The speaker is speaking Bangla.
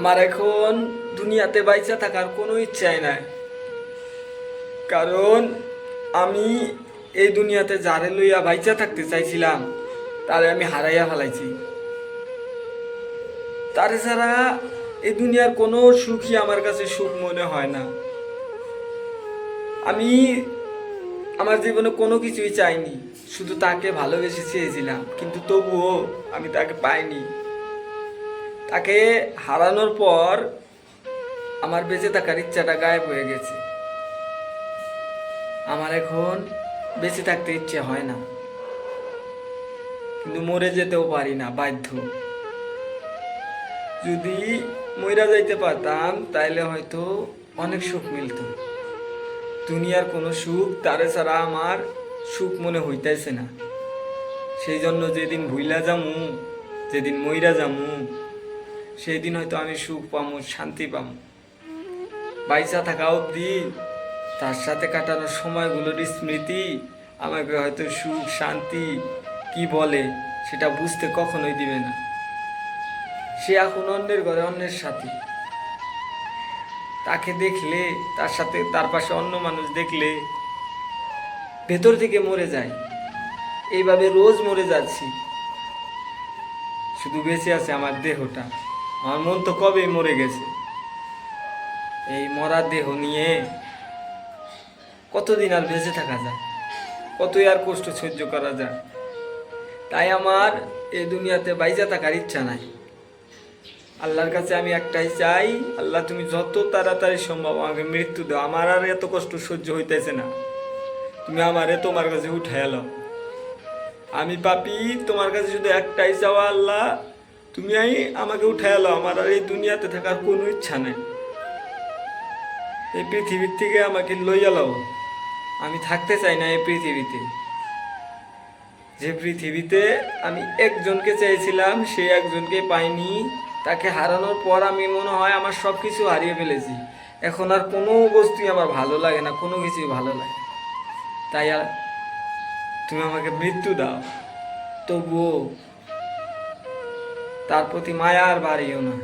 আমার এখন দুনিয়াতে বাইচা থাকার কোনো ইচ্ছাই নাই। কারণ আমি এই দুনিয়াতে যারে লইয়া বাইচা থাকতে চাইছিলাম, তারে আমি হারাইয়া ফেলাইছি। তারে ছাড়া এই দুনিয়ার কোনো সুখই আমার কাছে সুখ মনে হয় না। আমি আমার জীবনে কোনো কিছুই চাইনি, শুধু তাকে ভালোবেসে চেয়েছিলাম, কিন্তু তবুও আমি তাকে পাইনি। তাকে হারানোর পর আমার বেঁচে থাকার ইচ্ছাটা গায়েব হয়ে গেছে। আমার এখন বেঁচে থাকতে ইচ্ছে হয় না। কিন্তু মরে যেতেও পারি না, বাধ্য। যদি মইরা যাইতে পারতাম, তাইলে হয়তো অনেক সুখ মিলতো। দুনিয়ার কোনো সুখ তারে ছাড়া আমার সুখ মনে হইতেছে না। সেই জন্য যেদিন ভুইলা যামু, যেদিন মইরা যামু সেই দিন হয়তো আমি সুখ পামু, শান্তি পামু। বাইচা থাকা অবধি, তার সাথে কাটানোর সময়গুলোর স্মৃতি, আমাকে হয়তো সুখ, শান্তি কি বলে, সেটা বুঝতে কখনোই দিবে না। সে এখন অন্যের ঘরে অন্যের সাথে। তাকে দেখলে, তার সাথে, তার পাশে অন্য মানুষ দেখলে, ভেতর থেকে মরে যায়। এইভাবে রোজ মরে যাচ্ছি। শুধু বেঁচে আছে আমার দেহটা। আমার মন তো কবেই মরে গেছে। এই মরা দেহ নিয়ে কতদিন আর বেঁচে থাকা যায়? কতই আর কষ্ট সহ্য করা যায়? তাই আমার এই দুনিয়াতে বাইজা থাকার ইচ্ছা নাই। আল্লাহর কাছে আমি একটাই চাই, আল্লাহ তুমি যত তাড়াতাড়ি সম্ভব আমাকে মৃত্যু দাও। আমার আর এত কষ্ট সহ্য হইতেছে না। তুমি আমারে তোমার কাছে উঠে এলো আমি পাপি, তোমার কাছে শুধু একটাই চাওয়া আল্লাহ তুমি আই আমাকে উঠে এলো আমার আর এই দুনিয়াতে থাকার কোনো ইচ্ছা নেই। এই পৃথিবীর থেকে আমাকে লইয়া লও। আমি থাকতে চাই না এই পৃথিবীতে। যে পৃথিবীতে আমি একজনকে চেয়েছিলাম, সে একজনকে পাইনি। তাকে হারানোর পর আমি মনে হয় আমার সব কিছু হারিয়ে ফেলেছি। এখন আর কোনো বস্তুই আমার ভালো লাগে না, কোনো কিছুই ভালো লাগে তাই আর তুমি আমাকে মৃত্যু দাও। তবুও তার প্রতি মায়া আর বাড়িও না।